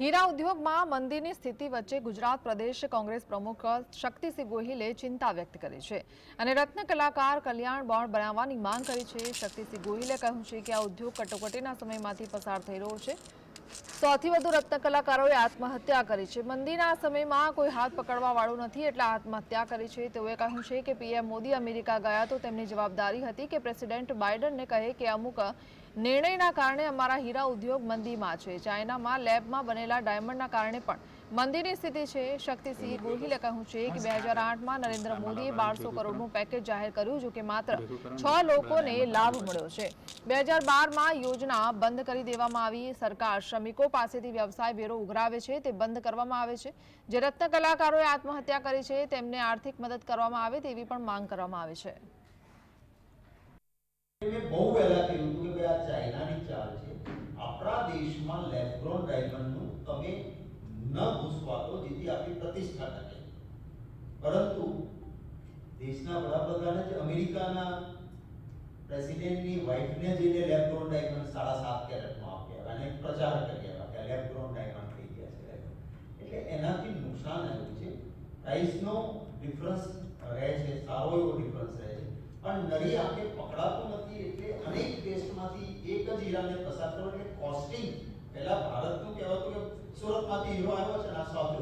હીરા ઉદ્યોગમાં મંદીની સ્થિતિ વચ્ચે ગુજરાત પ્રદેશ કોંગ્રેસ પ્રમુખ શક્તિસિંહ ગોહિલે ચિંતા વ્યક્ત કરી છે અને રત્ન કલાકાર કલ્યાણ બોર્ડ બનાવવાની માંગ કરી છે. શક્તિસિંહ ગોહિલે કહ્યું છે કે આ ઉદ્યોગ કટોકટીના સમયમાંથી પસાર થઈ રહ્યો છે. સૌથી વધુ રત્ન કલાકારોએ આત્મહત્યા કરી છે. મંદીના સમયમાં કોઈ હાથ પકડવા વાળું નથી એટલે આત્મહત્યા કરી છે. તેઓએ કહ્યું છે કે પીએમ મોદી અમેરિકા ગયા તો તેમની જવાબદારી હતી કે પ્રેસિડેન્ટ બાઇડનને કહે કે અમુક નિર્ણયના કારણે અમારા હીરા ઉદ્યોગ મંદીમાં છે. ચાઇનામાં લેબમાં બનેલા ડાયમંડના કારણે પણ મંદીની સ્થિતિ છે. શક્તિસિંહ ગોહિલે કહ્યું છે કે બે હજાર આઠમાં નરેન્દ્ર મોદીએ બારસો કરોડનું પેકેજ જાહેર કર્યું જો કે માત્ર છ લોકોને લાભ મળ્યો છે. બે હજાર બારમાં યોજના બંધ કરી દેવામાં આવી. સરકાર શ્રમિકો પાસેથી વ્યવસાય વેરો ઉઘરાવે છે. તે બંધ કરવામાં આવે છે. જે રત્ન કલાકારોએ આત્મહત્યા કરી છે, તેમને આર્થિક મદદ કરવામાં આવે તેવી પણ માંગ કરવામાં આવે છે. મેં બહુ જ અમેરિકાના પ્રેસિડેન્ટની વાઇફને સાડા સાત કેરેટમાં આપ્યા અને પ્રચાર કર્યા કે લેબ્રોન ડાયમંડ ગયા છે. એટલે એનાથી નુકસાન આવ્યું છે. પ્રાઇસનો ડિફરન્સ રહે છે, સારો એવો ડિફરન્સ રહે છે. પણ નરી આંખે પકડાતો નથી એટલે અનેક દેશમાંથી એક જ હીરાને પસાર કરવો એટલે કોસ્ટિંગ પહેલા ભારતનું કહેવાતું કે સુરતમાંથી હીરો આવ્યો છે અને આ સાઉથ